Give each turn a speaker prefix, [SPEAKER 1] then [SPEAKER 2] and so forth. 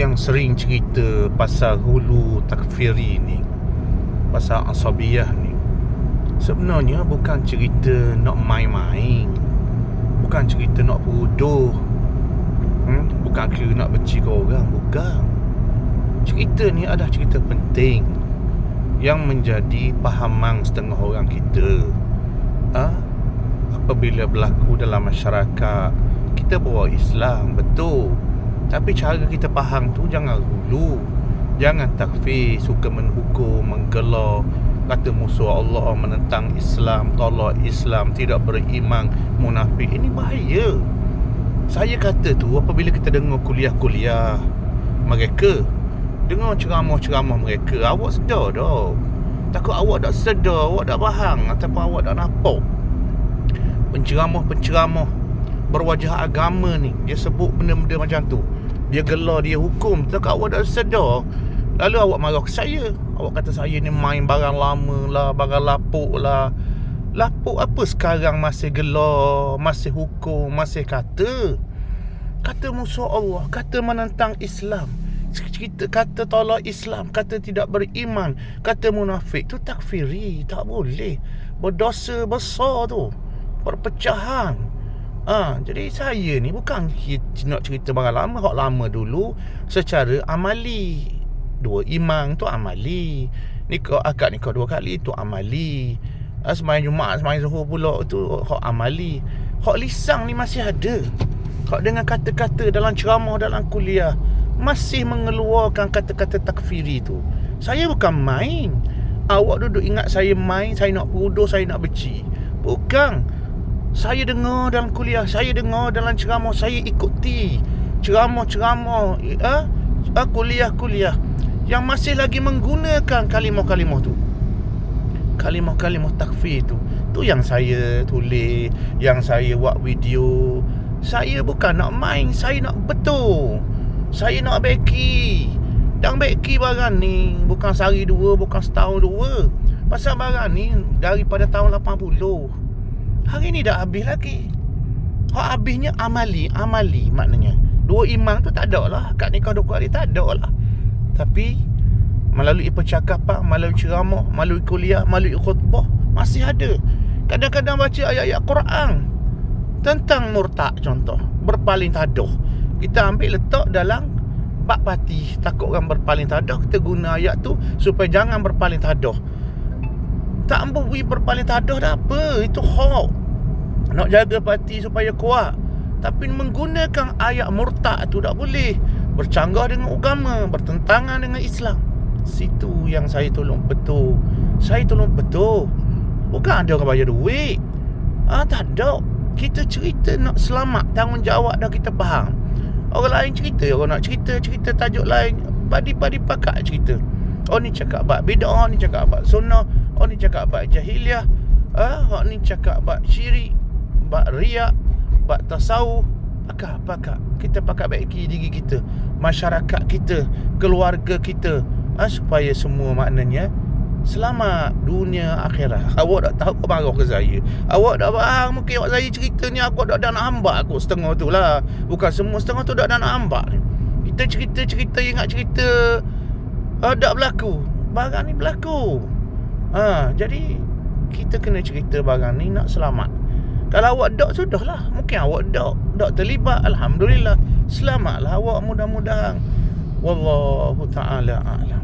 [SPEAKER 1] yang sering cerita pasal hulu takfiri ni Pasal asabiyah ni Sebenarnya bukan cerita nak main-main Bukan cerita nak peruduh hmm? Bukan kira nak benci ke orang Bukan Cerita ni adalah cerita penting Yang menjadi pahaman setengah orang kita ha? Apabila berlaku dalam masyarakat Kita bawa Islam, betul tapi cara kita faham tu jangan hulu. Jangan takfir Suka menghukum Menggelar Kata musuh Allah Menentang Islam Tolak Islam Tidak beriman Munafik. Ini bahaya. Saya kata tu Apabila kita dengar kuliah-kuliah Mereka Dengar ceramah-ceramah mereka Awak sedar dah. Takut awak tak sedar Awak tak faham Ataupun awak tak nampak. Penceramah-penceramah Berwajah agama ni Dia sebut benda-benda macam tu dia gelar dia hukum. Tak awak dah sedar. Lalu awak marah ke saya? Awak kata saya ni main barang lama lah barang lapuk lah. Lapuk apa sekarang masih gelar masih hukum masih kata? Kata musuh Allah kata menentang Islam. Kita kata tolak Islam kata tidak beriman kata munafik. Tu takfiri tak boleh. Berdosa besar tu. Perpecahan Ha, jadi saya ni bukan nak cerita barang lama Hak lama dulu Secara amali. Dua imang tu amali Nikah akad nikah dua kali tu amali. Ha, Semayang Jumaat Semayang Zuhur pula tu Hak amali. Hak lisang ni masih ada. Hak dengan kata-kata dalam ceramah Dalam kuliah Masih mengeluarkan kata-kata takfiri tu. Saya bukan main. Awak duduk ingat saya main Saya nak peruduh Saya nak beci Bukan saya dengar dalam kuliah Saya dengar dalam ceramah Saya ikuti Ceramah-ceramah eh, eh, Kuliah-kuliah Yang masih lagi menggunakan Kalimah-kalimah tu. Kalimah-kalimah takfir tu. Tu yang saya tulis Yang saya buat video. Saya bukan nak main Saya nak betul. Saya nak beki Dan beki barang ni Bukan sehari dua Bukan setahun dua. Pasal barang ni Daripada tahun 80 Hari ni dah habis lagi. Hak habisnya amali Amali maknanya. Dua imam tu tak ada lah. Kat nikah dua hari tak ada lah. Tapi Melalui percakapan Melalui ceramah Melalui kuliah Melalui khutbah Masih ada. Kadang-kadang baca ayat-ayat Quran Tentang murtad contoh Berpaling taduh Kita ambil letak dalam Bak pati Takut orang berpaling taduh Kita guna ayat tu Supaya jangan berpaling taduh tak ambil berpaling taduh dah apa? Itu hak nak jaga parti supaya kuat. Tapi menggunakan ayat murtad tu tak boleh. Bercanggah dengan agama bertentangan dengan Islam. Situ yang saya tolong betul. Saya tolong betul. Bukan ada orang bayar duit. Ah tak ada. Kita cerita nak selamat tanggungjawab dah kita faham. Orang lain cerita orang nak cerita cerita tajuk lain. Padi-padi pakak cerita. Oh ni cakap bab bid'ah ni cakap bab sunnah. Oh ni cakap bab jahiliah. Ah oh ni cakap bab syirik bak riak bak tasawuf pakak pakak kita pakak baiki diri kita masyarakat kita keluarga kita. Ha, supaya semua maknanya selamat dunia akhirat. Awak tak tahu marah ke saya? Awak dah faham mungkin awak saya cerita ni aku dah nak hambak aku setengah tu lah. Bukan semua setengah tu dah nak hambak kita cerita-cerita ingat cerita uh, tak berlaku. Barang ni berlaku. Ha, jadi kita kena cerita barang ni nak selamat kalau awak dok sudahlah. Mungkin awak dok, dok terlibat. Alhamdulillah. Selamatlah awak mudah-mudahan. Wallahu taala a'lam.